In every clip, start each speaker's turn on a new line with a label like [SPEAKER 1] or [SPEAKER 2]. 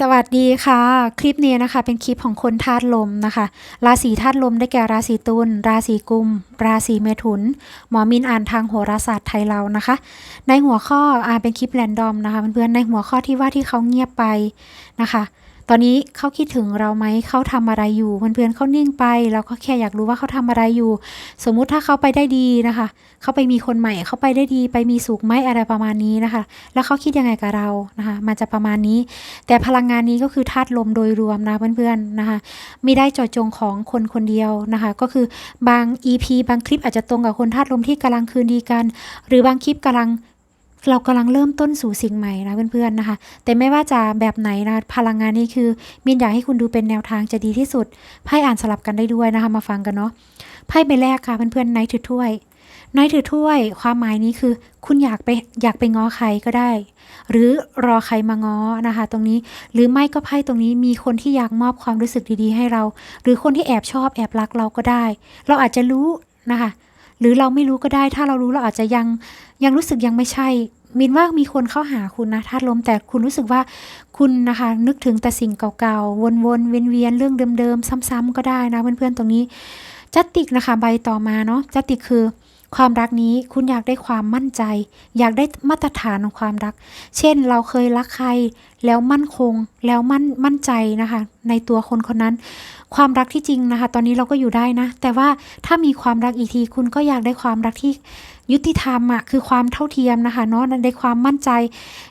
[SPEAKER 1] สวัสดีค่ะ คลิปนี้นะคะ เป็นคลิปของคนธาตุลมนะคะ ราศีธาตุลมได้แก่ราศีตุลราศีกุม ราศีเมถุน หมอมินอ่านทางโหราศาสตร์ไทยเรานะคะ ในหัวข้ออ่าเป็นคลิปแรนดอมนะคะเพื่อนๆในหัวข้อที่ว่าที่เขาเงียบไปนะคะ ตอนนี้เขาคิดถึงเราไหมเขาทำอะไรอยู่เพื่อนๆเขานิ่งไป เราก็แค่อยากรู้ว่าเขาทำอะไรอยู่ สมมุติถ้าเขาไปได้ดีนะคะ เขาไปมีคนใหม่เขาไปได้ดี ไปมีสุขไหมอะไรประมาณนี้นะคะ แล้วเขาคิดยังไงกับเรานะคะ มันจะประมาณนี้ แต่พลังงานนี้ก็คือธาตุลมโดยรวมนะเพื่อนๆนะคะไม่ได้จาะจงของคนคนเดียวนะคะ ก็คือบาง EP บางคลิปอาจจะตรงกับคนธาตุลมที่กำลังคืนดีกัน หรือบางคลิปกำลัง เรากำลังเริ่มต้นสู่สิ่งใหม่นะเพื่อนๆนะคะ แต่ไม่ว่าจะแบบไหนนะพลังงานนี้คือมินอยากให้คุณดูเป็นแนวทางจะดีที่สุดไพ่อ่านสลับกันได้ด้วยนะคะมาฟังกันเนาะไพ่ใบแรกค่ะเพื่อนๆไนท์ถือถ้วยไนท์ถือถ้วย ความหมายนี้คือคุณอยากไปอยากไปง้อใครก็ได้ หรือรอใครมาง้อนะคะ ตรงนี้หรือไม่ก็ไพ่ตรงนี้มีคนที่อยากมอบความรู้สึกดีๆ ให้เรา หรือคนที่แอบชอบแอบรักเราก็ได้ เราอาจจะรู้นะคะ หรือเราไม่รู้ก็ได้ ถ้าเรารู้เราอาจจะยังยังรู้สึกยังไม่ใช่ มินว่ามีคนเข้าหาคุณนะธาตุลม แต่คุณรู้สึกว่าคุณนะคะ นึกถึงแต่สิ่งเก่าๆ วนๆ เวียนๆ เรื่องเดิมๆ ซ้ำๆ ก็ได้นะเพื่อนๆ ตรงนี้จัตติกนะคะใบต่อมาเนาะจัตติกคือความรักนี้คุณอยากได้ความมั่นใจ อยากได้มาตรฐานของความรัก เช่นเราเคยรักใคร แล้วมั่นคงแล้วมั่นมั่นใจนะคะ ในตัวคนคนนั้น ความรักที่จริงนะคะ ตอนนี้เราก็อยู่ได้นะ แต่ว่าถ้ามีความรักอีกที คุณก็อยากได้ความรักที่ ยุติธรรมอะคือความเท่าเทียมนะคะเนาะได้ความมั่นใจ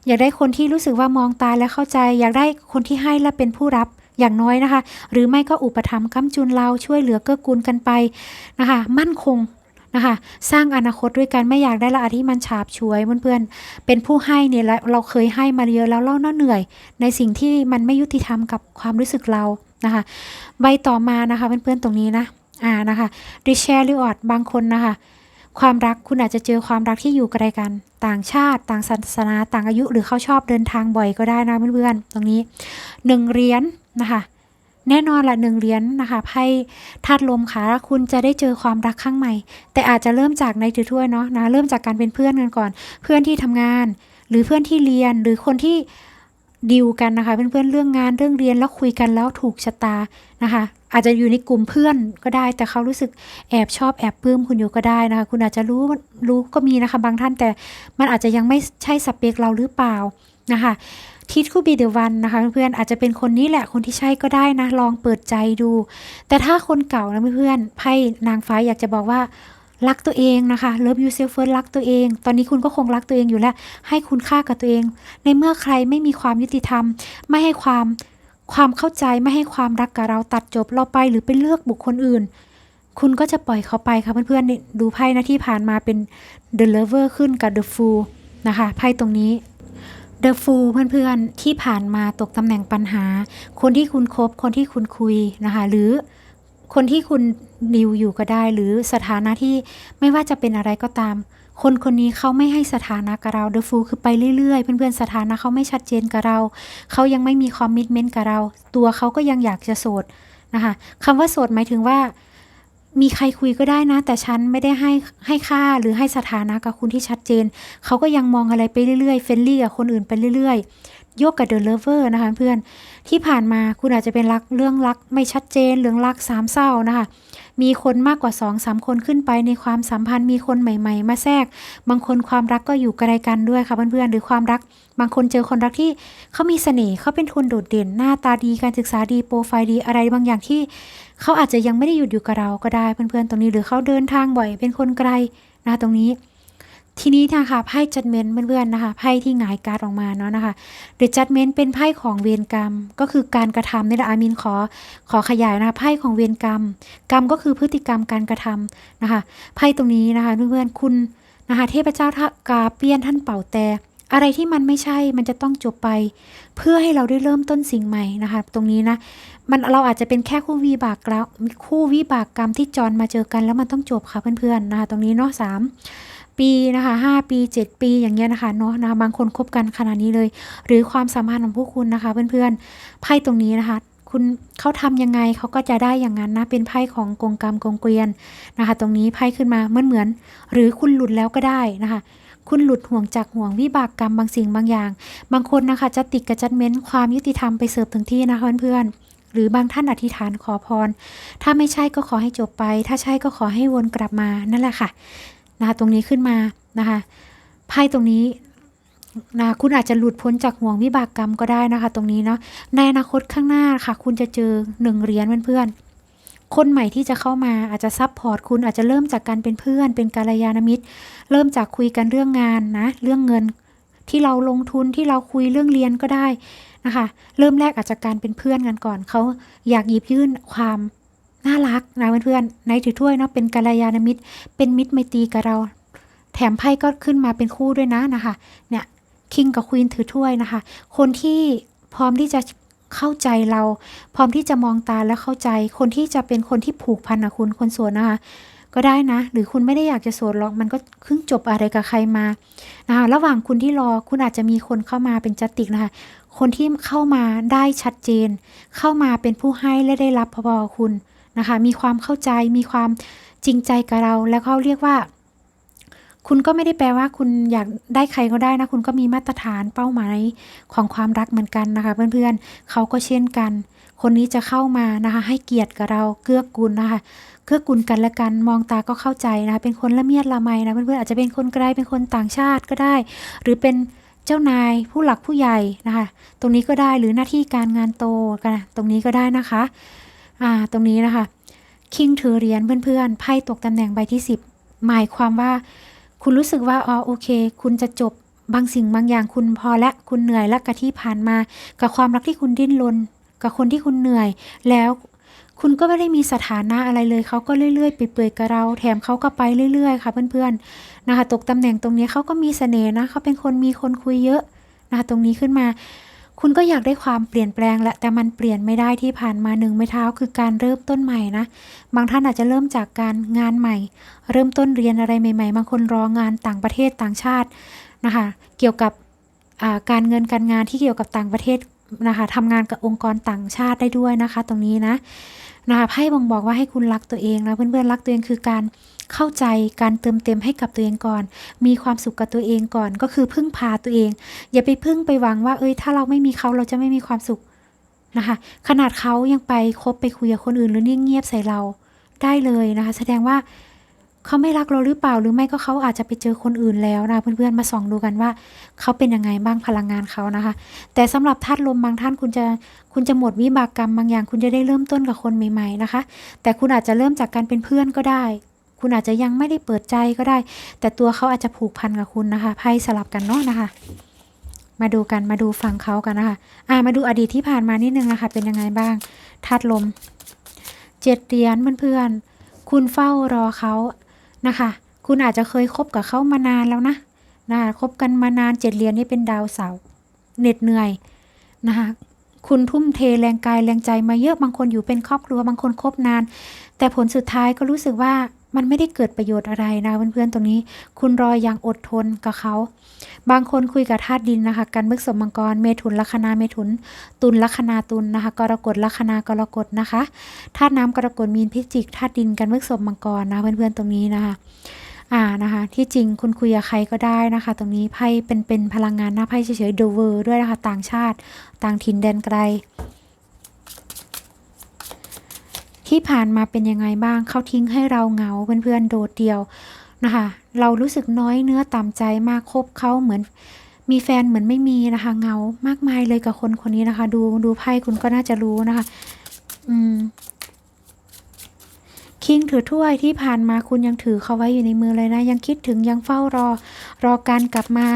[SPEAKER 1] อยากได้คนที่รู้สึกว่ามองตาและเข้าใจ อยากได้คนที่ให้และเป็นผู้รับอย่างน้อยนะคะ หรือไม่ก็อุปถัมภ์ค้ำจุนเราช่วยเหลือเกื้อกูลกันไปนะคะ มั่นคงนะคะสร้างอนาคตด้วยกันไม่อยากได้ละอะที่มันฉาบฉวยเพื่อนๆเป็นผู้ให้เนี่ยเราเคยให้มาเยอะแล้วเราน่าเหนื่อย ในสิ่งที่มันไม่ยุติธรรมกับความรู้สึกเรานะคะ ใบต่อมานะคะเพื่อนๆตรงนี้นะอ่านะคะดิแชร์ลิออดบางคนนะคะ ความรักคุณอาจจะเจอความรักที่อยู่ไกลกัน ต่างชาติ ต่างศาสนา ต่างอายุ หรือเขาชอบเดินทางบ่อยก็ได้นะเพื่อนๆตรงนี้หนึ่งเหรียญนะคะ แน่นอนละหนึ่งเหรียญนะคะไพ่ธาตุลมค่ะคุณจะได้เจอความรักข้างใหม่ แต่อาจจะเริ่มจากในถือถ้วยเนาะนะเริ่มจากการเป็นเพื่อนกันก่อน เพื่อนที่ทำงาน หรือเพื่อนที่เรียนหรือคนที่ ดิวกันนะคะเป็นเพื่อนเรื่องงานเรื่องเรียนแล้วคุยกันแล้วถูกชะตานะคะ อาจจะอยู่ในกลุ่มเพื่อนก็ได้ แต่เขารู้สึกแอบชอบแอบปลื้มคุณอยู่ก็ได้นะคะ คุณอาจจะรู้รู้ก็มีนะคะ บางท่านแต่มันอาจจะยังไม่ใช่สเปคเราหรือเปล่านะคะทิศคู่บีเดวันนะคะเพื่อนๆอาจจะเป็นคนนี้แหละคนที่ใช่ก็ได้นะ ลองเปิดใจดู แต่ถ้าคนเก่านะเพื่อนๆไพ่นางฟ้าอยากจะบอกว่า รักตัวเองนะคะ love yourself first รักตัวเอง ตอนนี้คุณก็คงรักตัวเองอยู่แล้ว ให้คุณค่ากับตัวเอง ในเมื่อใครไม่มีความยุติธรรม ไม่ให้ความความเข้าใจไม่ให้ความรักกับเราตัดจบเราไปหรือไปเลือกบุคคลอื่น คุณก็จะปล่อยเขาไปค่ะเพื่อนๆดูไพ่นะที่ผ่านมาเป็น the lover ขึ้นกับ the fool นะคะไพ่ตรงนี้ The Fool เพื่อนๆที่ผ่านมาตกตำแหน่งปัญหา คนที่คุณคบคนที่คุณคุยนะคะหรือคนที่คุณ ดิวอยู่ก็ได้ หรือสถานะที่ไม่ว่าจะเป็นอะไรก็ตาม คนคนนี้เขาไม่ให้สถานะกับเรา The Fool คือไปเรื่อยๆ เพื่อนๆสถานะเขาไม่ชัดเจนกับเรา เขายังไม่มีคอมมิชเมนต์กับเรา ตัวเขาก็ยังอยากจะโสดนะคะคำว่าโสดหมายถึงว่ามีใครคุยก็ได้นะ แต่ฉันไม่ได้ให้ให้ค่าหรือให้สถานะกับคุณที่ชัดเจน เขาก็ยังมองอะไรไปเรื่อยๆเฟรนลี่กับคนอื่นไปเรื่อยๆ โยกกับเดอะเลเวอร์นะคะเพื่อนที่ผ่านมาคุณอาจจะเป็นรักเรื่องรักไม่ชัดเจนเรื่องรักสามเศร้านะคะมีคนมากกว่า2อสามคนขึ้นไปในความสัมพันธ์มีคนใหม่ ๆ มาแทรก บางคนความรักก็อยู่ไกลกันด้วยค่ะเพื่อนๆหรือความรัก บางคนเจอคนรักที่เขามีเสน่ห์เขาเป็นคนโดดเด่นหน้าตาดีการศึกษาดีโปรไฟล์ดีอะไรบางอย่างที่เขาอาจจะยังไม่ได้หยุดอยู่กับเราก็ได้เพื่อนๆตรงนี้หรือเขาเดินทางบ่อยเป็นคนไกลนะตรงนี้ ทีนี้นะคะไพ่จัดเมนเพื่อนๆนะคะไพ่ที่หงายการ์ดออกมาเนาะนะคะเดอะจัดเมนเป็นไพ่ของเวรกรรม ก็คือการกระทำนี่แหละอามินขอขอขยายนะคะไพ่ของเวรกรรม กรรมก็คือพฤติกรรมการกระทำนะคะไพ่ตรงนี้นะคะเพื่อนๆคุณนะคะเทพเจ้าทกาเปียนท่านเป่าแต่อะไรที่มันไม่ใช่มันจะต้องจบไป เพื่อให้เราได้เริ่มต้นสิ่งใหม่นะคะ ตรงนี้นะ มันเราอาจจะเป็นแค่คู่วิบากแล้วคู่วิบากกรรมที่จรมาเจอกันแล้วมันต้องจบค่ะเพื่อนๆนะคะ ตรงนี้เนาะสาม ปีนะคะห้าปีเจ็ดปีอย่างเงี้ยนะคะเนาะนะะบางคนคบกันขนาดนี้เลย หรือความสัมพันธ์ของพวกคุณนะคะ เพื่อนๆไพ่ตรงนี้นะคะ คุณเขาทำยังไงเขาก็จะได้อย่างนั้นนะเป็นไพ่ของกงกรรมกงเกวียนนะคะ ตรงนี้ไพ่ขึ้นมาเหมือนเหมือน หรือคุณหลุดแล้วก็ได้นะคะคุณหลุดห่วงจากห่วงวิบากกรรมบางสิ่งบางอย่าง บางคนนะคะจะติดกับจัดเม้นความยุติธรรมไปเสิร์ฟถึงที่นะคะเพื่อนๆหรือบางท่านอธิษฐานขอพร ถ้าไม่ใช่ก็ขอให้จบไป ถ้าใช่ก็ขอให้วนกลับมานั่นแหละค่ะ นะคะตรงนี้ขึ้นมานะคะไพ่ตรงนี้นะคุณอาจจะหลุดพ้นจากห่วงวิบากกรรมก็ได้นะคะ ตรงนี้เนาะในอนาคตข้างหน้าค่ะ คุณจะเจอหนึ่งเหรียญเพื่อนๆคนใหม่ที่จะเข้ามาอาจจะซับพอร์ตคุณอาจจะเริ่มจากการเป็นเพื่อน เป็นกาลยานมิตร เริ่มจากคุยกันเรื่องงานนะเรื่องเงินที่เราลงทุนที่เราคุยเรื่องเรียนก็ได้นะคะ เริ่มแรกอาจจะการเป็นเพื่อนกันก่อนเขาอยากหยิบยื่นความ น่ารักนะเพื่อนๆในถือถ้วยเนาะเป็นกาลยานมิตร เป็นมิตรไมตรีกับเรา แถมไพ่ก็ขึ้นมาเป็นคู่ด้วยนะนะคะเนี่ยคิงกับควีนถือถ้วยนะคะ คนที่พร้อมที่จะเข้าใจเรา พร้อมที่จะมองตาแล้วเข้าใจ คนที่จะเป็นคนที่ผูกพันกับคุณคนโสดนะคะก็ได้นะ หรือคุณไม่ได้อยากจะโสดหรอกมันก็เพิ่งจบอะไรกับใครมานะคะระหว่างคุณที่รอคุณอาจจะมีคนเข้ามาเป็นจัตติกนะคะ คนที่เข้ามาได้ชัดเจน เข้ามาเป็นผู้ให้และได้รับพอๆคุณ นะคะ มีความเข้าใจ มีความจริงใจกับเรา แล้วเขาเรียกว่า คุณก็ไม่ได้แปลว่าคุณอยากได้ใครก็ได้นะ คุณก็มีมาตรฐานเป้าหมายของความรักเหมือนกันนะคะ เพื่อนๆเขาก็เช่นกัน คนนี้จะเข้ามานะคะ ให้เกียรติกับเรา เกื้อกูลนะคะเกื้อกูลกันและกันมองตาก็เข้าใจนะคะ เป็นคนละเมียดละไมนะเพื่อนๆอาจจะเป็นคนไกลเป็นคนต่างชาติก็ได้ หรือเป็นเจ้านายผู้หลักผู้ใหญ่นะคะ ตรงนี้ก็ได้หรือหน้าที่การงานโตกันตรงนี้ก็ได้นะคะ อ่า ตรงนี้นะคะ คิงถือเหรียญเพื่อนๆ ไพ่ตกตำแหน่งใบที่ 10 หมายความว่า คุณรู้สึกว่า อ๋อ โอเค คุณจะจบบางสิ่งบางอย่างคุณพอและ คุณเหนื่อยและกับที่ผ่านมา กับความรักที่คุณดิ้นรน กับคนที่คุณเหนื่อย แล้วคุณก็ไม่ได้มีสถานะอะไรเลย เขาก็เรื่อยๆเปื่อยกับเรา แถมเขาก็ไปเรื่อยๆ ค่ะเพื่อนๆ นะคะ ตกตำแหน่งตรงนี้เขาก็มีเสน่ห์นะ เขาเป็นคนมีคนคุยเยอะนะคะ ตรงนี้ขึ้นมา คุณก็อยากได้ความเปลี่ยนแปลงแหละแต่มันเปลี่ยนไม่ได้ที่ผ่านมาหนึ่งไม้เท้าคือการเริ่มต้นใหม่นะ บางท่านอาจจะเริ่มจากการงานใหม่ เริ่มต้นเรียนอะไรใหม่ ๆ บางคนรองานต่างประเทศต่างชาตินะคะ เกี่ยวกับการเงินการงานที่เกี่ยวกับต่างประเทศนะคะทำงานกับองค์กรต่างชาติได้ด้วยนะคะ ตรงนี้นะนะคะไพ่บ่งบอกว่าให้คุณรักตัวเองนะเพื่อนๆรักตัวเองคือการ เข้าใจการเติมเต็มให้กับตัวเองก่อน มีความสุขกับตัวเองก่อน ก็คือพึ่งพาตัวเอง อย่าไปพึ่งไปหวังว่า เอ้ย ถ้าเราไม่มีเขาเราจะไม่มีความสุขนะคะ ขนาดเขายังไปคบไปคุยกับคนอื่นหรือนิ่งเงียบใส่เราได้เลยนะคะ แสดงว่าเขาไม่รักเราหรือเปล่าหรือไม่ก็เขาอาจจะไปเจอคนอื่นแล้วนะเพื่อนๆมาส่องดูกันว่า เขาเป็นยังไงบ้างพลังงานเขานะคะ แต่สำหรับธาตุลมบางท่านคุณจะคุณจะหมดวิบากกรรมบางอย่าง คุณจะได้เริ่มต้นกับคนใหม่ ๆนะคะ แต่คุณอาจจะเริ่มจากการเป็นเพื่อนก็ได้ คุณอาจจะยังไม่ได้เปิดใจก็ได้ แต่ตัวเขาอาจจะผูกพันกับคุณนะคะไพ่สลับกันเนาะนะคะ มาดูกันมาดูฝั่งเขากันนะคะอ่ามาดูอดีตที่ผ่านมานิดนึงนะคะ เป็นยังไงบ้างธาตุลมเจ็ดเหรียญเพื่อนๆคุณเฝ้ารอเขานะคะ คุณอาจจะเคยคบกับเขามานานแล้วนะนะคะคบกันมานานเจ็ดเหรียญนี่เป็นดาวเสาเหน็ดเหนื่อยนะคะคุณทุ่มเทแรงกายแรงใจมาเยอะบางคนอยู่เป็นครอบครัวบางคนคบนาน แต่ผลสุดท้ายก็รู้สึกว่า มันไม่ได้เกิดประโยชน์อะไรนะเพื่อนๆตรงนี้ คุณรออย่างอดทนกับเขา บางคนคุยกับธาตุดินนะคะกันมึกสมมังกรเมถุนลัคนาเมถุน ตุลลัคนาตุลนะคะกรกฎลัคนากรกฎนะคะธาตุน้ำกรกฎมีนพิจิกธาตุดินกันมึกสมมังกรนะเพื่อนๆตรงนี้นะคะอ่านะคะที่จริงคุณคุยกับใครก็ได้นะคะ ตรงนี้ไพ่เป็นเป็นพลังงานหน้าไพ่เฉยๆ The World ด้วยนะคะ ต่างชาติ ต่างถิ่นแดนไกล ที่ผ่านมาเป็นยังไงบ้างเขาทิ้งให้เราเหงาเพื่อนๆโดดเดี่ยวนะคะ เรารู้สึกน้อยเนื้อต่ำใจมากคบเขาเหมือนมีแฟนเหมือนไม่มีนะคะเหงามากมายเลยกับคนคนนี้นะคะ ดูดูไพ่คุณก็น่าจะรู้นะคะ อืมคิงถือถ้วยที่ผ่านมาคุณยังถือเขาไว้อยู่ในมือเลยนะ ยังคิดถึงยังเฝ้ารอ รอการกลับมา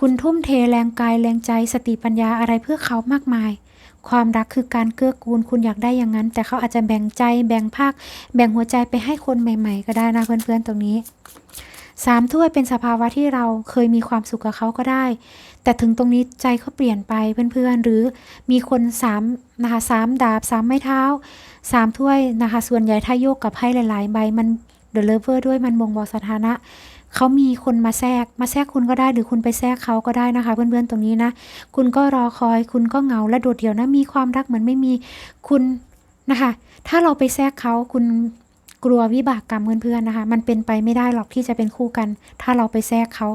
[SPEAKER 1] คุณทุ่มเทแรงกายแรงใจสติปัญญาอะไรเพื่อเขามากมาย ความรักคือการเกื้อกูลคุณอยากได้อย่างนั้น แต่เขาอาจจะแบ่งใจแบ่งภาค แบ่งหัวใจไปให้คนใหม่ ๆ ก็ได้นะเพื่อนๆตรงนี้สามถ้วยเป็นสภาวะที่เราเคยมีความสุขกับเขาก็ได้ แต่ถึงตรงนี้ใจเขาเปลี่ยนไปเพื่อนๆ หรือมีคนสามนะคะสามดาบสามไม้เท้าสามถ้วยนะคะ ส่วนใหญ่ถ้าโยกกับไพ่หลาย ๆ ใบมันเดลเวอร์ด้วยมันบ่งบอกสถานะ เขามีคนมาแทรก มาแทรกคุณก็ได้หรือคุณไปแทรกเขาก็ได้นะคะ เพื่อนๆตรงนี้นะ คุณก็รอคอย คุณก็เหงาและโดดเดี่ยวนะ มีความรักเหมือนไม่มีคุณนะคะ ถ้าเราไปแทรกเขาคุณกลัววิบากกรรมเพื่อนๆนะคะ มันเป็นไปไม่ได้หรอกที่จะเป็นคู่กัน ถ้าเราไปแทรกเขา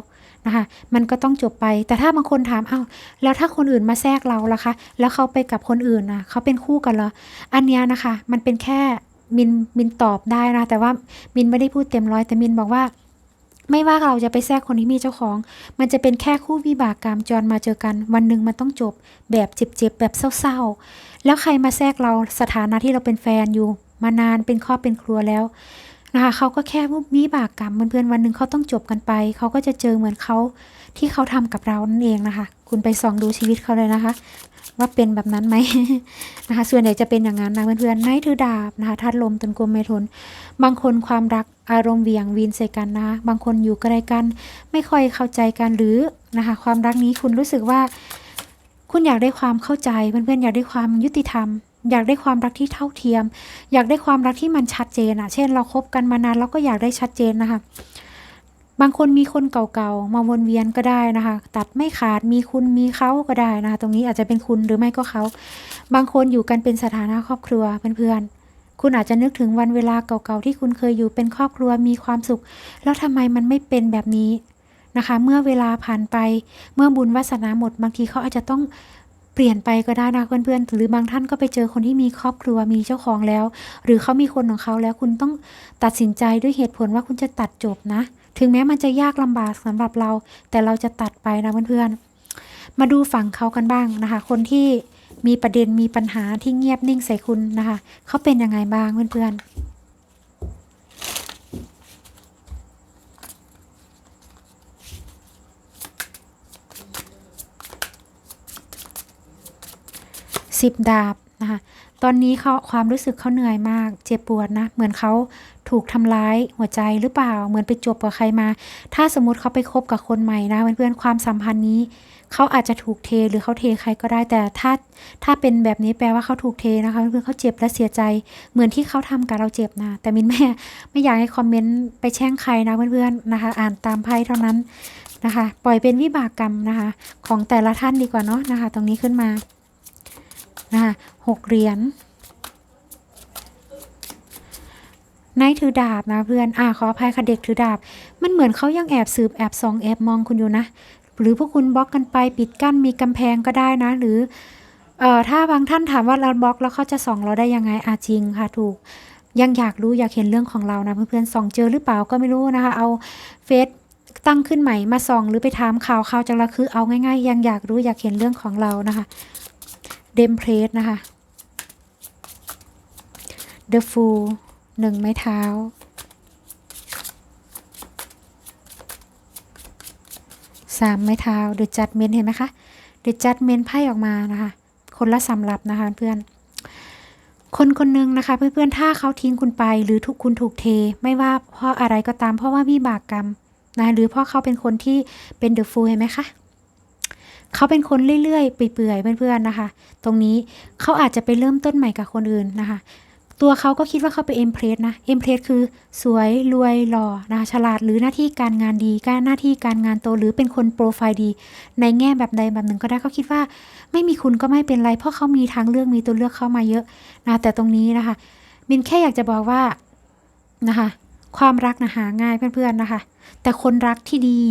[SPEAKER 1] นะคะมันก็ต้องจบไป แต่ถ้าบางคนถามเอ้าแล้วถ้าคนอื่นมาแทรกเราล่ะคะ แล้วเขาไปกับคนอื่นนะเขาเป็นคู่กันเหรอ อันเนี้ยนะคะ มันเป็นแค่มินมินตอบได้นะ แต่ว่ามินไม่ได้พูดเต็มร้อยแต่มินบอกว่า ไม่ว่าเราจะไปแทรกคนที่มีเจ้าของ มันจะเป็นแค่คู่วิบากกรรมจรมาเจอกัน วันหนึ่งมันต้องจบ แบบเจ็บๆแบบเศร้าๆ แล้วใครมาแทรกเราสถานะที่เราเป็นแฟนอยู่ มานานเป็นครอบเป็นครัวแล้วนะคะเขาก็แค่วิบากกรรมเพื่อนๆวันหนึ่งเขาต้องจบกันไป เขาก็จะเจอเหมือนเขาที่เขาทำกับเรานั่นเองนะคะ คุณไปส่องดูชีวิตเขาเลยนะคะ ว่าเป็นแบบนั้นไหมนะคะ ส่วนใหญ่จะเป็นอย่างนั้นนะเพื่อนๆไนท์ถือดาบนะคะธาตุลมตนกลมเมทน บางคนความรักอารมณ์เวียงวีนใส่กันนะบางคนอยู่ใกล้กัน ไม่ค่อยเข้าใจกันหรือนะคะ ความรักนี้คุณรู้สึกว่า คุณอยากได้ความเข้าใจเพื่อนๆอยากได้ความยุติธรรมอยากได้ความรักที่เท่าเทียม อยากได้ความรักที่มันชัดเจนอะเช่น เราคบกันมานานเราก็อยากได้ชัดเจนนะคะ บางคนมีคนเก่าๆ มาวนเวียนก็ได้นะคะ ตัดไม่ขาดมีคุณมีเขาก็ได้นะคะ ตรงนี้อาจจะเป็นคุณหรือไม่ก็เขา บางคนอยู่กันเป็นสถานะครอบครัวเพื่อนๆ คุณอาจจะนึกถึงวันเวลาเก่าๆ ที่คุณเคยอยู่เป็นครอบครัวมีความสุข แล้วทำไมมันไม่เป็นแบบนี้นะคะ เมื่อเวลาผ่านไปเมื่อบุญวาสนาหมด บางทีเขาอาจจะต้องเปลี่ยนไปก็ได้นะเพื่อนๆ หรือบางท่านก็ไปเจอคนที่มีครอบครัวมีเจ้าของแล้ว หรือเขามีคนของเขาแล้วคุณต้องตัดสินใจด้วยเหตุผลว่าคุณจะตัดจบนะ ถึงแม้มันจะยากลำบากสำหรับเรา แต่เราจะตัดไปนะเพื่อนๆ มาดูฝั่งเขากันบ้างนะคะ คนที่มีประเด็นมีปัญหาที่เงียบนิ่งใส่คุณนะคะ เขาเป็นยังไงบ้างเพื่อนๆสิบดาบนะคะ ตอนนี้เขาความรู้สึกเขาเหนื่อยมาก เจ็บปวดนะ เหมือนเขา ถูกทำร้ายหัวใจหรือเปล่า เหมือนไปจบกับใครมา ถ้าสมมติเขาไปคบกับคนใหม่นะเพื่อนๆความสัมพันธ์นี้เขาอาจจะถูกเทหรือเขาเทใครก็ได้แต่ถ้าถ้าเป็นแบบนี้แปลว่าเขาถูกเทนะคะเพื่อนเขาเจ็บและเสียใจ เหมือนที่เขาทำกับเราเจ็บนะ แต่มินแม่ไม่อยากให้คอมเมนต์ไปแช่งใครนะเพื่อนๆนะคะ อ่านตามไพ่เท่านั้นนะคะ ปล่อยเป็นวิบากกรรมนะคะ ของแต่ละท่านดีกว่าเนาะนะคะ ตรงนี้ขึ้นมานะคะหกเหรียญ นายถือดาบนะเพื่อน อ่าขออภัยค่ะเด็กถือดาบ มันเหมือนเขายังแอบสืบแอบส่องแอบมองคุณอยู่นะ หรือพวกคุณบล็อกกันไปปิดกั้นมีกำแพงก็ได้นะ หรือ เอ่อ ถ้าบางท่านถามว่าเราบล็อกแล้วเขาจะส่องเราได้ยังไงอาจริงค่ะถูก ยังอยากรู้อยากเห็นเรื่องของเรานะเพื่อนๆส่องเจอหรือเปล่าก็ไม่รู้นะคะ เอาเฟซตั้งขึ้นใหม่มาส่องหรือไปถามข่าวข่าวจากเราคือเอาง่ายๆ ยังอยากรู้อยากเห็นเรื่องของเรานะคะเดมเพลสนะคะ The Fool หนึ่งไม้เท้า สามไม้เท้า The Judgment เห็นไหมคะ The Judgment ไพ่ออกมานะคะ คนละสำหรับนะคะเพื่อนคนคนหนึ่งนะคะเพื่อนๆ ถ้าเขาทิ้งคุณไป หรือถูกคุณถูกเท ไม่ว่าเพราะอะไรก็ตาม เพราะว่าวิบากกรรมนะหรือเพราะเขาเป็นคนที่เป็น The Fool เห็นไหมคะเขาเป็นคนเรื่อยๆเปื่อยๆเพื่อนๆนะคะ ตรงนี้เขาอาจจะไปเริ่มต้นใหม่กับคนอื่นนะคะ ตัวเขาก็คิดว่าเขาเป็นเอ็มเพรสนะเอ็มเพรสคือสวยรวยหล่อนะคะฉลาดหรือหน้าที่การงานดีการหน้าที่การงานโตหรือเป็นคนโปรไฟล์ดี ในแง่แบบใดแบบหนึ่งก็ได้เขาคิดว่า ไม่มีคุณก็ไม่เป็นไร เพราะเขามีทางเลือกมีตัวเลือกเข้ามาเยอะนะแต่ตรงนี้นะคะมินแค่อยากจะบอกว่านะคะความรักนะหาง่ายเพื่อนๆนะคะ แต่คนรักที่ดี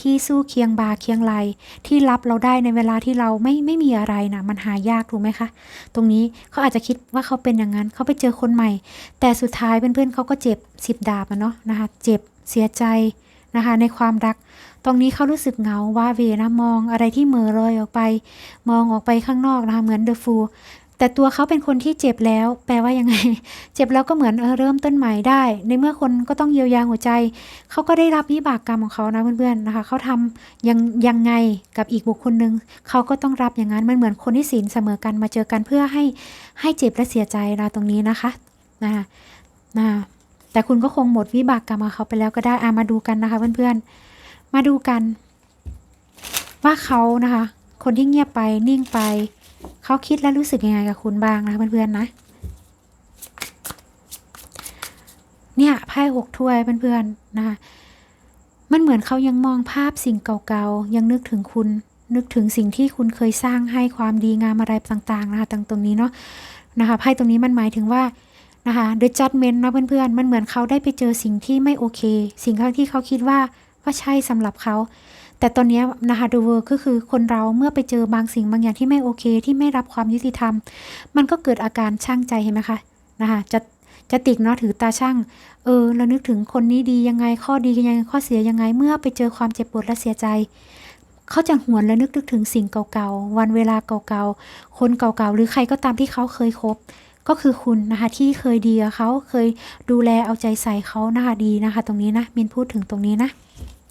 [SPEAKER 1] ที่สู้เคียงบาเคียงไหลที่รับเราได้ในเวลาที่เราไม่ไม่มีอะไรนะมันหายากถูกไหมคะ ตรงนี้เขาอาจจะคิดว่าเขาเป็นอย่างนั้นเขาไปเจอคนใหม่ แต่สุดท้ายเพื่อนๆเขาก็เจ็บสิบดาบอะเนาะนะคะ เจ็บเสียใจนะคะในความรัก ตรงนี้เขารู้สึกเหงาว่าเวนะมองอะไรที่เมือลอยออกไป มองออกไปข้างนอกนะคะเหมือนเดอะฟู แต่ตัวเขาเป็นคนที่เจ็บแล้ว แปลว่ายังไง เจ็บแล้วก็เหมือนเออเริ่มต้นใหม่ได้ ในเมื่อคนก็ต้องเยียวยาหัวใจ เขาก็ได้รับวิบากกรรมของเขานะเพื่อนๆนะคะ เขาทำยังยังไงกับอีกบุคคลหนึ่งเขาก็ต้องรับอย่างนั้น มันเหมือนคนที่ศีลเสมอกันมาเจอกันเพื่อให้ให้เจ็บและเสียใจนะตรงนี้นะคะนะนะแต่คุณก็คงหมดวิบากกรรมของเขาไปแล้วก็ได้อามาดูกันนะคะเพื่อนๆ มาดูกัน ว่าเขานะคะ คนที่เงียบไปนิ่งไป เขาคิดและรู้สึกยังไงกับคุณบ้างนะเพื่อนๆนะ เนี่ยไพ่หกถ้วยเพื่อนๆนะคะมันเหมือนเขายังมองภาพสิ่งเก่าๆ ยังนึกถึงคุณ นึกถึงสิ่งที่คุณเคยสร้างให้ความดีงามอะไรต่างๆนะคะตรงตรงนี้เนาะนะคะไพ่ตรงนี้มันหมายถึงว่านะคะ The Judgment นะเพื่อนๆ มันเหมือนเขาได้ไปเจอสิ่งที่ไม่โอเค สิ่งที่เขาคิดว่าว่าใช่สำหรับเขา แต่ตอนนี้นะคะ The World ก็คือคนเราเมื่อไปเจอบางสิ่งบางอย่างที่ไม่โอเคที่ไม่รับความยุติธรรม มันก็เกิดอาการช่างใจเห็นไหมคะนะคะจะจะติกเนาะถือตาช่าง เออเรานึกถึงคนนี้ดียังไงข้อดียังไงข้อเสียยังไง เมื่อไปเจอความเจ็บปวดและเสียใจ เขาจะหวนและนึกนึกถึงสิ่งเก่าๆ วันเวลาเก่าๆ คนเก่าๆ หรือใครก็ตามที่เขาเคยคบ ก็คือคุณนะคะที่เคยดีกับเขาเคยดูแลเอาใจใส่เขานะคะดีนะคะ ตรงนี้นะมินพูดถึงตรงนี้นะ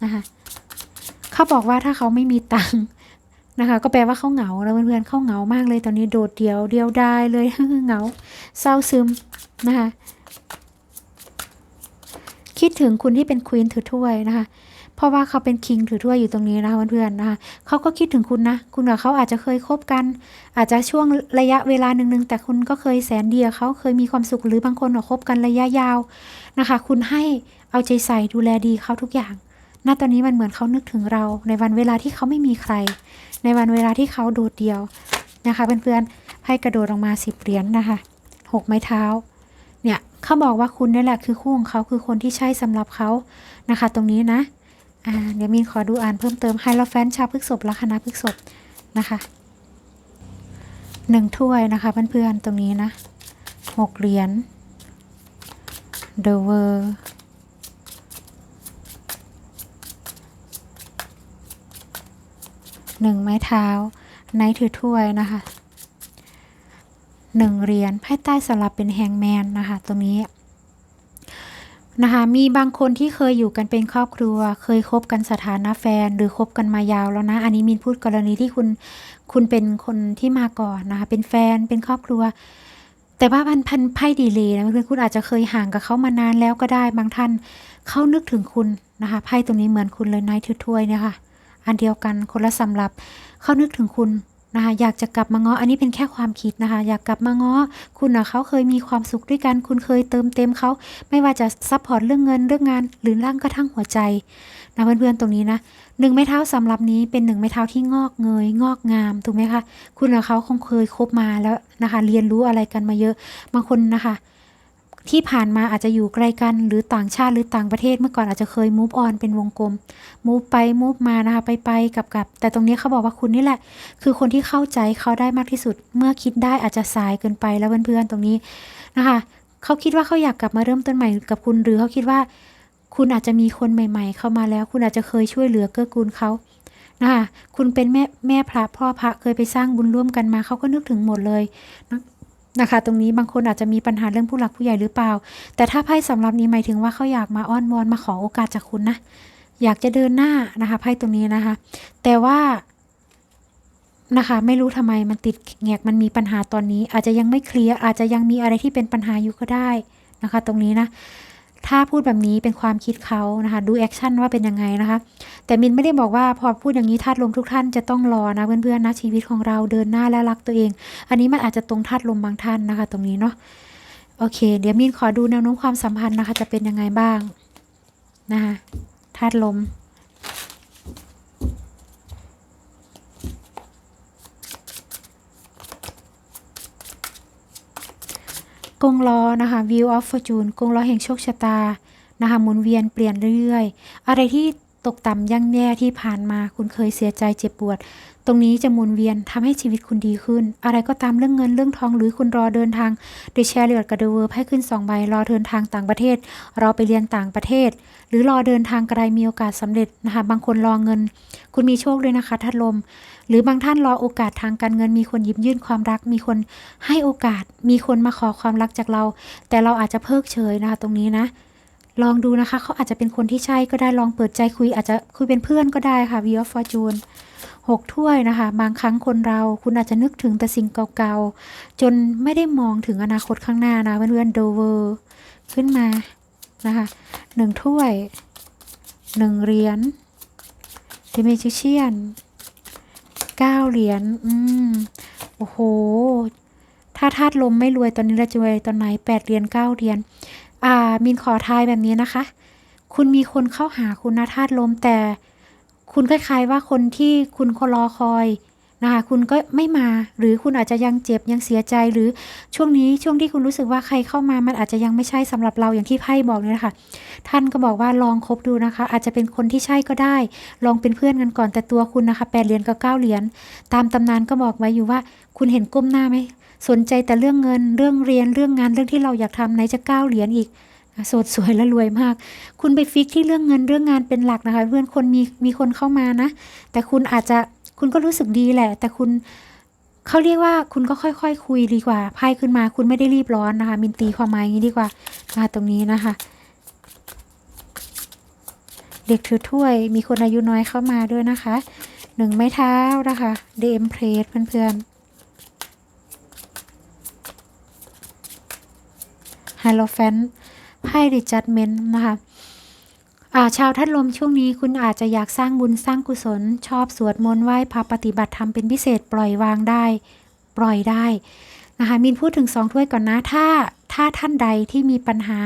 [SPEAKER 1] นะคะ เขาบอกว่าถ้าเขาไม่มีตังค์นะคะ ก็แปลว่าเขาเหงาแล้วเพื่อนๆเขาเหงามากเลยตอนนี้โดดเดี่ยวเดียวดายเลยเหงาเศร้าซึมนะคะ คิดถึงคุณที่เป็นควีนถือถ้วยนะคะเพราะว่าเขาเป็นคิงถือถ้วยอยู่ตรงนี้นะคะเพื่อนๆนะคะเขาก็คิดถึงคุณนะ คุณกับเขาอาจจะเคยคบกัน อาจจะช่วงระยะเวลาหนึ่งๆแต่คุณก็เคยแสนดีกับเขาเคยมีความสุขหรือบางคนก็คบกันระยะยาวนะคะ คุณให้เอาใจใส่ดูแลดีเขาทุกอย่าง ณตอนนี้มันเหมือนเขานึกถึงเรา ในวันเวลาที่เขาไม่มีใคร ในวันเวลาที่เขาโดดเดี่ยวนะคะเพื่อนๆให้กระโดดลงมาสิบเหรียญนะคะหกไม้เท้าเนี่ยเขาบอกว่าคุณนี่แหละคือคู่ของเขาคือคนที่ใช่สำหรับเขานะคะ ตรงนี้นะอ่าเดี๋ยวมินขอดูอ่านเพิ่มเติมไฮโลแฟนชาพฤกษบลัคนาพฤกษบนะคะหนึ่งถ้วยนะคะเพื่อนๆตรงนี้นะหกเหรียญ The World หนึ่งไม้เท้าไนท์ถือถ้วยนะคะหนึ่งเหรียญไพ่ใต้สลับเป็นแฮงแมนนะคะ ตรงนี้นะคะมีบางคนที่เคยอยู่กันเป็นครอบครัว เคยคบกันสถานะแฟน หรือคบกันมายาวแล้วนะ อันนี้มินพูดกรณีที่คุณคุณเป็นคนที่มาก่อนนะคะ เป็นแฟนเป็นครอบครัว แต่ว่าพันพันไพ่ดีเลยนะเพื่อนคุณอาจจะเคยห่างกับเขามานานแล้วก็ได้บางท่านเขานึกถึงคุณนะคะไพ่ตรงนี้เหมือนคุณเลยนายถือถ้วยเนี่ยค่ะ อันเดียวกันคนละสำรับเขานึกถึงคุณนะคะอยากจะกลับมาง้ออันนี้เป็นแค่ความคิดนะคะ อยากกลับมาง้อคุณนะเขาเคยมีความสุขด้วยกัน คุณเคยเติมเต็มเขาไม่ว่าจะซัพพอร์ตเรื่องเงินเรื่องงานหรือร่างกระทั่งหัวใจนะเพื่อนๆตรงนี้นะหนึ่งไม้เท้าสำหรับนี้เป็นหนึ่งไม้เท้าที่งอกเงยงอกงามถูกไหมคะคุณกับเขาคงเคยคบมาแล้วนะคะ เรียนรู้อะไรกันมาเยอะบางคนนะคะ ที่ผ่านมาอาจจะอยู่ไกลกันหรือต่างชาติหรือต่างประเทศเมื่อก่อนอาจจะเคยมูฟออนเป็นวงกลมมูฟไปมูฟมานะคะไปไปกับกับแต่ตรงนี้เขาบอกว่าคุณนี่แหละ คือคนที่เข้าใจเขาได้มากที่สุด เมื่อคิดได้อาจจะสายเกินไปแล้วเพื่อนๆตรงนี้นะคะเขาคิดว่าเขาอยากกลับมาเริ่มต้นใหม่กับคุณหรือเขาคิดว่า คุณอาจจะมีคนใหม่ ๆ เข้ามาแล้ว คุณอาจจะเคยช่วยเหลือเกื้อกูลเขานะคะคุณเป็นแม่แม่พระพ่อพระเคยไปสร้างบุญร่วมกันมาเขาก็นึกถึงหมดเลยนะ นะคะ ตรงนี้บางคนอาจจะมีปัญหาเรื่องผู้หลักผู้ใหญ่หรือเปล่า แต่ถ้าไพ่สำหรับนี้หมายถึงว่าเขาอยากมาอ้อนวอนมาขอโอกาสจากคุณนะ อยากจะเดินหน้านะคะไพ่ตรงนี้นะคะ แต่ว่านะคะ ไม่รู้ทำไมมันติดแงกมันมีปัญหาตอนนี้ อาจจะยังไม่เคลียร์อาจจะยังมีอะไรที่เป็นปัญหาอยู่ก็ได้นะคะ ตรงนี้นะ ถ้าพูดแบบนี้เป็นความคิดเขานะคะ ดูแอคชั่นว่าเป็นยังไงนะคะ แต่มินไม่ได้บอกว่าพอพูดอย่างนี้ธาตุลมทุกท่านจะต้องรอนะเพื่อนๆนะชีวิตของเราเดินหน้าและรักตัวเอง อันนี้มันอาจจะตรงธาตุลมบางท่านนะคะ ตรงนี้เนาะโอเค เดี๋ยวมินขอดูแนวโน้มความสัมพันธ์นะคะ จะเป็นยังไงบ้างนะคะธาตุลม กงล้อนะคะ View of Fortune กงล้อแห่งโชคชะตานะคะหมุนเวียนเปลี่ยนเรื่อยๆ อะไรที่ตกต่ำย่ำแย่ที่ผ่านมาคุณเคยเสียใจเจ็บปวด ตรงนี้จะหมุนเวียนทำให้ชีวิตคุณดีขึ้น อะไรก็ตามเรื่องเงินเรื่องทองหรือคุณรอเดินทางโดยแชร์เรียดกับเดเวอร์ให้ขึ้น2ใบรอเดินทางต่างประเทศรอไปเรียนต่างประเทศ หรือรอเดินทางไกลมีโอกาสสำเร็จนะคะบางคนรอเงิน คุณมีโชคด้วยนะคะทัดลม หรือบางท่านรอโอกาสทางการเงิน มีคนหยิบยื่นความรัก มีคนให้โอกาส มีคนมาขอความรักจากเรา แต่เราอาจจะเพิกเฉยนะคะตรงนี้นะ ลองดูนะคะ เขาอาจจะเป็นคนที่ใช่ก็ได้ลองเปิดใจคุย อาจจะคุยเป็นเพื่อนก็ได้ค่ะ View of Fortune หกถ้วยนะคะ บางครั้งคนเราคุณอาจจะนึกถึงแต่สิ่งเก่าๆ จนไม่ได้มองถึงอนาคตข้างหน้านะเพื่อนๆ Dover ขึ้นมานะคะหนึ่งถ้วยหนึ่งเหรียญ The Magician ก้าเหรียญ อืม โอ้โห ถ้าธาตุลมไม่รวยตอนนี้เราจะรวยตอนไหนแปดเหรียญเก้าเหรียญ อ่า มินขอทายแบบนี้นะคะ คุณมีคนเข้าหาคุณนะธาตุลมแต่คุณคล้ายๆว่าคนที่คุณรอคอย นะคะคุณก็ไม่มาหรือคุณอาจจะยังเจ็บยังเสียใจหรือช่วงนี้ช่วงที่คุณรู้สึกว่าใครเข้ามามันอาจจะยังไม่ใช่สำหรับเราอย่างที่ไพ่บอกเนี่ยนะคะท่านก็บอกว่าลองคบดูนะคะ อาจจะเป็นคนที่ใช่ก็ได้ ลองเป็นเพื่อนกันก่อนแต่ตัวคุณนะคะแปดเหรียญกับเก้าเหรียญตามตำนานก็บอกไว้อยู่ว่า คุณเห็นก้มหน้าไหมสนใจแต่เรื่องเงินเรื่องเรียนเรื่องงานเรื่องที่เราอยากทำไหนจะเก้าเหรียญอีกโสดสวยและรวยมาก คุณไปฟิกที่เรื่องเงินเรื่องงานเป็นหลักนะคะ เพื่อนคนมีมีคนเข้ามานะ แต่คุณอาจจะ คุณก็รู้สึกดีแหละ แต่คุณเขาเรียกว่าคุณก็ค่อยๆคคุยดีกว่าไพ่ขึ้นมาคุณไม่ได้รีบร้อนนะคะ มินตีความหมายงี้ดีกว่านะคะตรงนี้นะคะ เด็กถือถ้วย มีคนอายุน้อยเข้ามาด้วยนะคะหนึ่งไม้เท้านะคะเดมเพลสเพื่อนๆไฮโลแฟนไพ่ดิจัดเมนต์นะคะ อ่าชาวทัดลมช่วงนี้คุณอาจจะอยากสร้างบุญสร้างกุศล ชอบสวดมนต์ไหว้พระปฏิบัติธรรมเป็นพิเศษปล่อยวางได้ ปล่อยได้นะคะมินพูดถึงสองถ้วยก่อนนะถ้าถ้าท่านใดที่มีปัญหา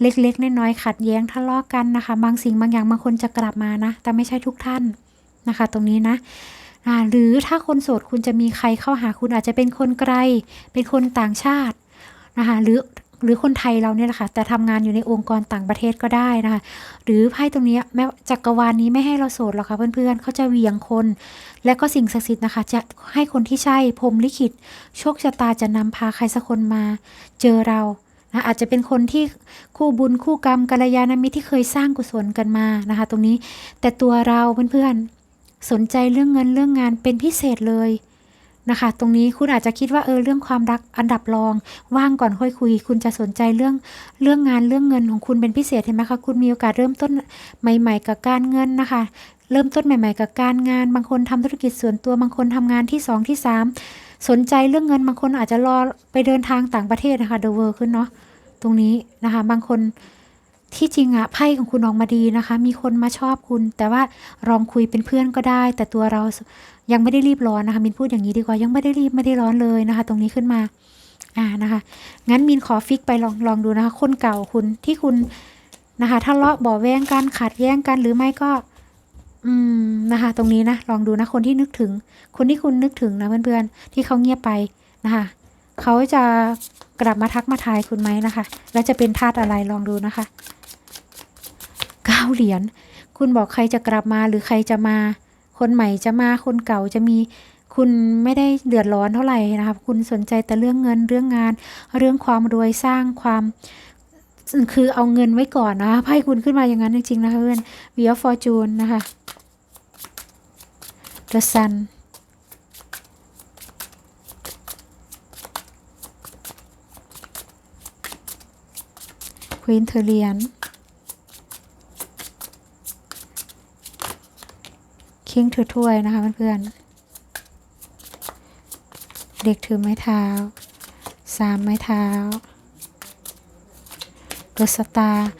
[SPEAKER 1] เล็กๆน้อยๆขัดแย้งทะเลาะกันนะคะ บางสิ่งบางอย่างบางคนจะกลับมานะ แต่ไม่ใช่ทุกท่านนะคะ ตรงนี้นะหรือถ้าคนโสดคุณจะมีใครเข้าหาคุณอาจจะเป็นคนไกล เป็นคนต่างชาตินะคะหรือ หรือคนไทยเราเนี่ยแหละค่ะแต่ทำงานอยู่ในองค์กรต่างประเทศก็ได้นะคะ หรือไพ่ตรงนี้แม้จักรวาลนี้ไม่ให้เราโสดหรอกค่ะเพื่อนๆเขาจะเวียงคน และก็สิ่งศักดิ์สิทธิ์นะคะ จะให้คนที่ใช่พรมลิขิตโชคชะตาจะนำพาใครสักคนมา เจอเรานะอาจจะเป็นคนที่คู่บุญคู่กรรมกัลยาณมิตรที่เคยสร้างกุศลกันมานะคะ ตรงนี้แต่ตัวเราเพื่อนๆสนใจเรื่องเงินเรื่องงานเป็นพิเศษเลย นะคะ ตรงนี้คุณอาจจะคิดว่าเออเรื่องความรักอันดับรองว่างก่อนค่อยคุย คุณจะสนใจเรื่องเรื่องงานเรื่องเงินของคุณเป็นพิเศษเห็นไหมคะคุณมีโอกาสเริ่มต้นใหม่ ๆ กับการเงินนะคะเริ่มต้นใหม่ ๆ กับการงาน บางคนทำธุรกิจส่วนตัว บางคนทำงานที่สองที่สามสนใจเรื่องเงิน บางคนอาจจะรอไปเดินทางต่างประเทศนะคะเดอะเวิร์ขึ้นเนาะ ตรงนี้นะคะ บางคนที่จริงอะไพ่ของคุณออกมาดีนะคะ มีคนมาชอบคุณ แต่ว่าลองคุยเป็นเพื่อนก็ได้ แต่ตัวเรา ยังไม่ได้รีบร้อนนะคะ มินพูดอย่างนี้ดีกว่ายังไม่ได้รีบไม่ได้ร้อนเลยนะคะ ตรงนี้ขึ้นมาอ่านะคะ งั้นมินขอฟิกไปลองลองดูนะคะ คนเก่าคุณที่คุณนะคะทะเลาะบ่อแว้งกันขัดแย้งกันหรือไม่ก็ อืมนะคะ ตรงนี้นะลองดูนะคนที่นึกถึง คนที่คุณนึกถึงนะเพื่อนๆที่เขาเงียบไปนะคะเขาจะกลับมาทักมาทายคุณไหมนะคะ แล้วจะเป็นธาตุอะไรลองดูนะคะเก้าเหรียญคุณบอกใครจะกลับมาหรือใครจะมา คนใหม่จะมาคนเก่าจะมีคุณไม่ได้เดือดร้อนเท่าไหร่นะคะคุณสนใจแต่เรื่องเงินเรื่องงาน เรื่องความรวยสร้างความคือเอาเงินไว้ก่อนนะไพ่คุณขึ้นมาอย่างนั้นจริงๆนะคะเพื่อน Wheel of Fortune นะคะ The Sun Queen เทเรียน คิงถือถ้วยนะคะเพื่อนๆ เด็กถือไม้เท้า สามไม้เท้าเดอะสตาร์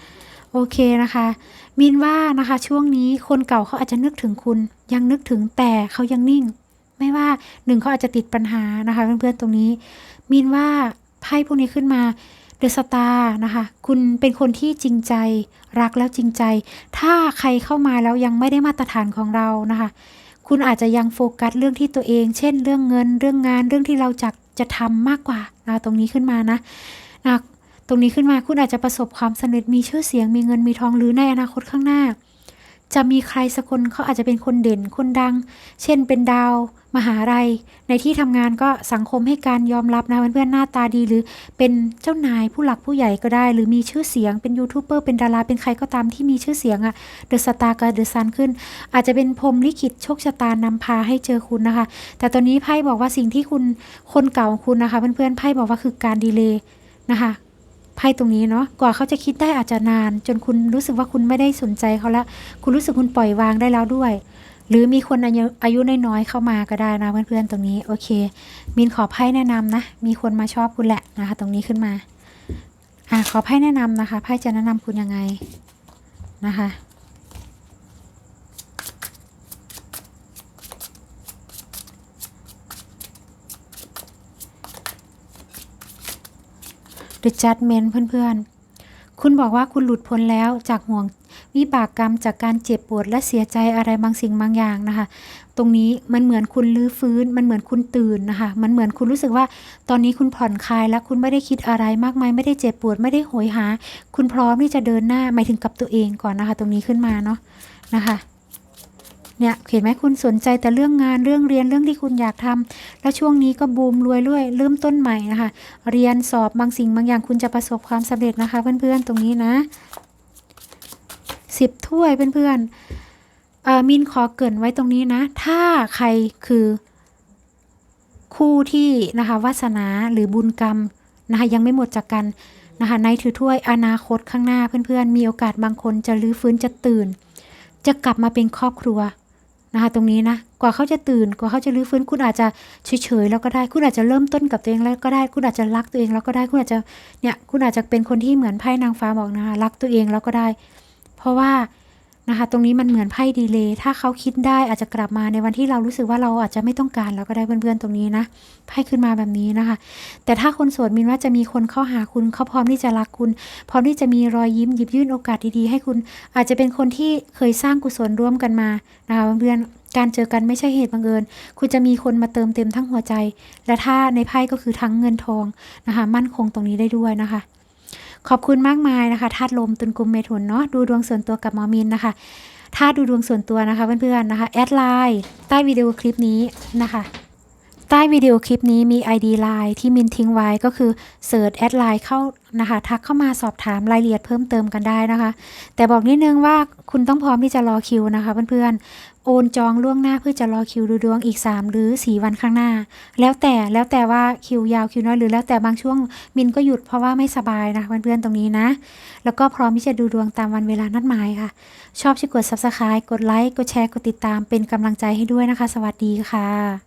[SPEAKER 1] โอเคนะคะ มินว่านะคะ ช่วงนี้คนเก่าเขาอาจจะนึกถึงคุณ ยังนึกถึงแต่เขายังนิ่ง ไม่ว่าหนึ่งเขาอาจจะติดปัญหานะคะ เพื่อนๆตรงนี้ มินว่าไพ่พวกนี้ขึ้นมา เดอะสตาร์นะคะ คุณเป็นคนที่จริงใจ รักแล้วจริงใจ ถ้าใครเข้ามาแล้วยังไม่ได้มาตรฐานของเรานะคะ คุณอาจจะยังโฟกัสเรื่องที่ตัวเอง เช่น เรื่องเงิน เรื่องงาน เรื่องที่เราจะจะทำมากกว่านะตรงนี้ขึ้นมานะนะตรงนี้ขึ้นมาคุณอาจจะประสบความสำเร็จมีชื่อเสียงมีเงินมีทองหรือในอนาคตข้างหน้า จะมีใครสักคนเขาอาจจะเป็นคนเด่นคนดัง เช่นเป็นดาวมหาลัย ในที่ทำงานก็สังคมให้การยอมรับนะเพื่อนๆหน้าตาดีหรือเป็นเจ้านายผู้หลักผู้ใหญ่ก็ได้ หรือมีชื่อเสียงเป็นยูทูบเบอร์เป็นดาราเป็นใครก็ตามที่มีชื่อเสียงอะเดอะสตาร์กับเดอะซันขึ้น อาจจะเป็นพรมลิขิตโชคชะตานำพาให้เจอคุณนะคะ แต่ตอนนี้ไพ่บอกว่าสิ่งที่คุณคนเก่าของคุณนะคะ เพื่อนๆไพ่บอกว่าคือการดีเลย์นะคะ ไพ่ตรงนี้เนาะกว่าเขาจะคิดได้อาจจะนาน จนคุณรู้สึกว่าคุณไม่ได้สนใจเขาละคุณรู้สึกคุณปล่อยวางได้แล้วด้วย หรือมีคนอายุายน้อยๆเข้ามาก็ได้นะเพื่อนๆตรงนี้โอเค มินขอไพ่แนะนำนะ มีคนมาชอบคุณแหละนะคะ ตรงนี้ขึ้นมาอ่าขอไพ่แนะนำนะคะไพ่จะแนะนำคุณยังไงนะคะ The Judgment เพื่อนๆ คุณบอกว่าคุณหลุดพ้นแล้วจากห่วงวิบากกรรมจากการเจ็บปวดและเสียใจอะไรบางสิ่งบางอย่างนะคะ ตรงนี้มันเหมือนคุณลื้อฟื้น มันเหมือนคุณตื่นนะคะ มันเหมือนคุณรู้สึกว่าตอนนี้คุณผ่อนคลายแล้วคุณไม่ได้คิดอะไรมากมายไม่ได้เจ็บปวดไม่ได้โหยหา คุณพร้อมที่จะเดินหน้าหมายถึงกับตัวเองก่อนนะคะ ตรงนี้ขึ้นมาเนาะนะคะ เนี่ยเห็นไหมคุณสนใจแต่เรื่องงานเรื่องเรียนเรื่องที่คุณอยากทำแล้วช่วงนี้ก็บูมรวยรวยเริ่มต้นใหม่นะคะ เรียนสอบบางสิ่งบางอย่างคุณจะประสบความสำเร็จนะคะ เพื่อนๆตรงนี้นะสิบถ้วยเพื่อนๆเอ่อมินขอเกินไว้ตรงนี้นะ ถ้าใครคือคู่ที่นะคะวาสนาหรือบุญกรรมนะคะยังไม่หมดจากกันนะคะในถือถ้วยอนาคตข้างหน้าเพื่อนๆ มีโอกาสบางคนจะรื้อฟื้นจะตื่น จะกลับมาเป็นครอบครัว นะคะตรงนี้นะกว่าเขาจะตื่นกว่าเขาจะรื้อฟื้นคุณอาจจะเฉยๆแล้วก็ได้ คุณอาจจะเริ่มต้นกับตัวเองแล้วก็ได้ คุณอาจจะรักตัวเองแล้วก็ได้คุณอาจจะเนี่ยคุณอาจจะเป็นคนที่เหมือนไพ่นางฟ้าบอกนะคะรักตัวเองแล้วก็ได้ เพราะว่า นะคะ ตรงนี้มันเหมือนไพ่ดีเลย์ถ้าเขาคิดได้อาจจะกลับมาในวันที่เรารู้สึกว่าเราอาจจะไม่ต้องการแล้วก็ได้เพื่อนๆตรงนี้นะไพ่ขึ้นมาแบบนี้นะคะ แต่ถ้าคนโสดมินว่าจะมีคนเข้าหาคุณเขาพร้อมที่จะรักคุณ พร้อมที่จะมีรอยยิ้มหยิบยื่นโอกาสดีๆให้คุณ อาจจะเป็นคนที่เคยสร้างกุศลร่วมกันมานะคะเพื่อนการเจอกันไม่ใช่เหตุบังเอิญ คุณจะมีคนมาเติมเต็มทั้งหัวใจ และถ้าในไพ่ก็คือทั้งเงินทองนะคะ มั่นคงตรงนี้ได้ด้วยนะคะ ขอบคุณมากมายนะคะธาตุลมตุนกุมเมถุนเนาะดูดวงส่วนตัวกับหมอมินนะคะ ถ้าดูดวงส่วนตัวนะคะเพื่อนๆนะคะแอดไลน์ใต้วิดีโอคลิปนี้นะคะใต้วิดีโอคลิปนี้มี ID Line ที่มินทิ้งไว้ก็คือเสิร์ชแอดไลน์เข้านะคะ ทักเข้ามาสอบถามรายละเอียดเพิ่มเติมกันได้นะคะ แต่บอกนิดนึงว่าคุณต้องพร้อมที่จะรอคิวนะคะเพื่อน โอนจองล่วงหน้าเพื่อจะรอคิวดูดวงอีก 3 หรือ 4 วันข้างหน้า แล้วแต่แล้วแต่ว่าคิวยาวคิวน้อยหรือแล้วแต่บางช่วงมินก็หยุดเพราะว่าไม่สบายนะเพื่อนๆตรงนี้นะ แล้วก็พร้อมที่จะดูดวงตามวันเวลานัดหมายค่ะ ชอบช่วยกด subscribe กดไลค์กดแชร์กดติดตามเป็นกำลังใจให้ด้วยนะคะ สวัสดีค่ะ